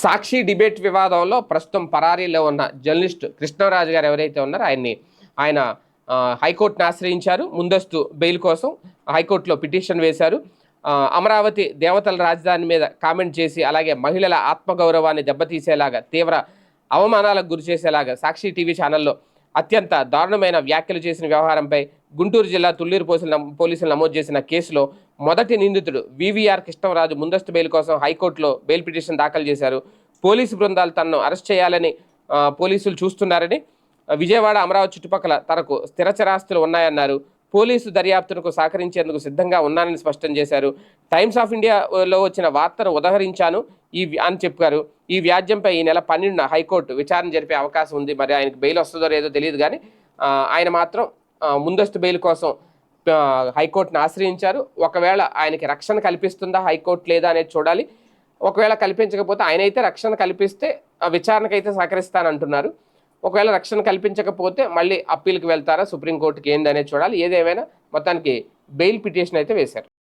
సాక్షి debate వివాదంలో ప్రస్తుతం పరారీలో ఉన్న జర్నలిస్ట్ కృష్ణరాజు గారు ఎవరైతే ఉన్నారో ఆయన్ని ఆయన హైకోర్టును ఆశ్రయించారు. ముందస్తు బెయిల్ కోసం హైకోర్టులో పిటిషన్ వేశారు. అమరావతి దేవతల రాజధాని మీద కామెంట్ చేసి అలాగే మహిళల ఆత్మగౌరవాన్ని దెబ్బతీసేలాగా తీవ్ర అవమానాలకు గురి చేసేలాగా సాక్షి టీవీ ఛానల్లో అత్యంత దారుణమైన వ్యాఖ్యలు చేసిన వ్యవహారంపై గుంటూరు జిల్లా తుళ్ళూరు పోలీసులు పోలీసులు నమోదు చేసిన కేసులో మొదటి నిందితుడు వివిఆర్ కృష్ణరాజు ముందస్తు బెయిల్ కోసం హైకోర్టులో బెయిల్ పిటిషన్ దాఖలు చేశారు. పోలీసు బృందాలు తనను అరెస్ట్ చేయాలని పోలీసులు చూస్తున్నారని విజయవాడ అమరావతి చుట్టుపక్కల తనకు స్థిరచరాస్తులు ఉన్నాయన్నారు. పోలీసు దర్యాప్తునకు సహకరించేందుకు సిద్ధంగా ఉన్నానని స్పష్టం చేశారు. టైమ్స్ ఆఫ్ ఇండియాలో వచ్చిన వార్తను ఉదహరించాను. ఈ అని చెప్పారు ఈ వ్యాజ్యంపై ఈ నెల పన్నెండున హైకోర్టు విచారణ జరిపే అవకాశం ఉంది. మరి ఆయనకు బెయిల్ వస్తుందో లేదో తెలియదు కానీ ఆయన మాత్రం ముందస్తు బెయిల్ కోసం హైకోర్టును ఆశ్రయించారు. ఒకవేళ ఆయనకి రక్షణ కల్పిస్తుందా హైకోర్టు లేదా అనేది చూడాలి. ఒకవేళ కల్పించకపోతే ఆయన అయితే రక్షణ కల్పిస్తే ఆ విచారణకైతే సహకరిస్తానంటున్నారు. ఒకవేళ రక్షణ కల్పించకపోతే మళ్ళీ అప్పీల్కి వెళ్తారా? సుప్రీంకోర్టుకి ఏంది అనేది చూడాలి. ఏదేమైనా మొత్తానికి బెయిల్ పిటిషన్ అయితే వేశారు.